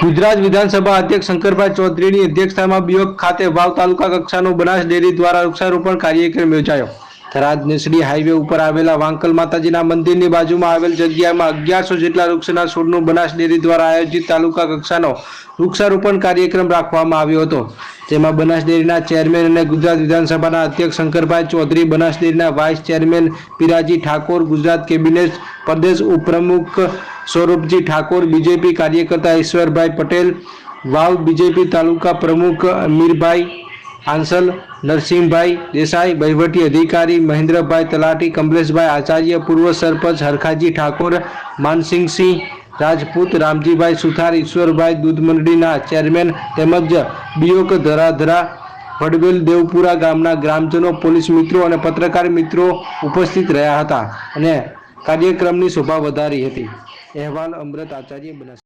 ગુજરાત વિધાનસભા અધ્યક્ષ શંકરભાઈ ચૌધરીની અધ્યક્ષતામાં બિયોગ ખાતે વાવ તાલુકા કક્ષાનો બનાસ ડેરી દ્વારા વૃક્ષારોપણ કાર્યક્રમ યોજાયો. થરાદ નેસડી હાઈવે ઉપર આવેલા વાંકલ માતાજીના મંદિરની બાજુમાં આવેલ જગ્યામાં અગિયારસો જેટલા વૃક્ષના છોડનું બનાસ ડેરી દ્વારા આયોજિત તાલુકા કક્ષાનો વૃક્ષારોપણ કાર્યક્રમ રાખવામાં આવ્યો હતો. જેમાં બનાસ ડેરીના ચેરમેન અને ગુજરાત વિધાનસભાના અધ્યક્ષ શંકરભાઈ ચૌધરી, બનાસ ડેરીના vice chairman Piraji Thakor, Gujarat cabinet પ્રદેશ ઉપપ્રમુખ સૌરભજી ઠાકોર, બીજેપી કાર્યકર્તા ઈશ્વરભાઈ પટેલ, વાવ બીજેપી તાલુકા પ્રમુખ મીરભાઈ આંસલ, નરસિંહભાઈ દેસાઈ, વહીવટી અધિકારી મહેન્દ્રભાઈ તલાટી, કમલેશભાઈ આચાર્ય, પૂર્વ સરપંચ હરખાજી ઠાકોર, માનસિંહસિંહ, રાજપૂત રામજીભાઈ સુથાર, ઈશ્વરભાઈ દૂધ મંડળીના ચેરમેન તેમજ બિયોક ધરાધરા, વડવેલ દેવપુરા ગામના ગ્રામજનો, પોલીસ મિત્રો અને પત્રકાર મિત્રો ઉપસ્થિત રહ્યા હતા અને કાર્યક્રમની શોભા વધારી હતી. અહેવાલ અમૃત આચાર્ય બનાસ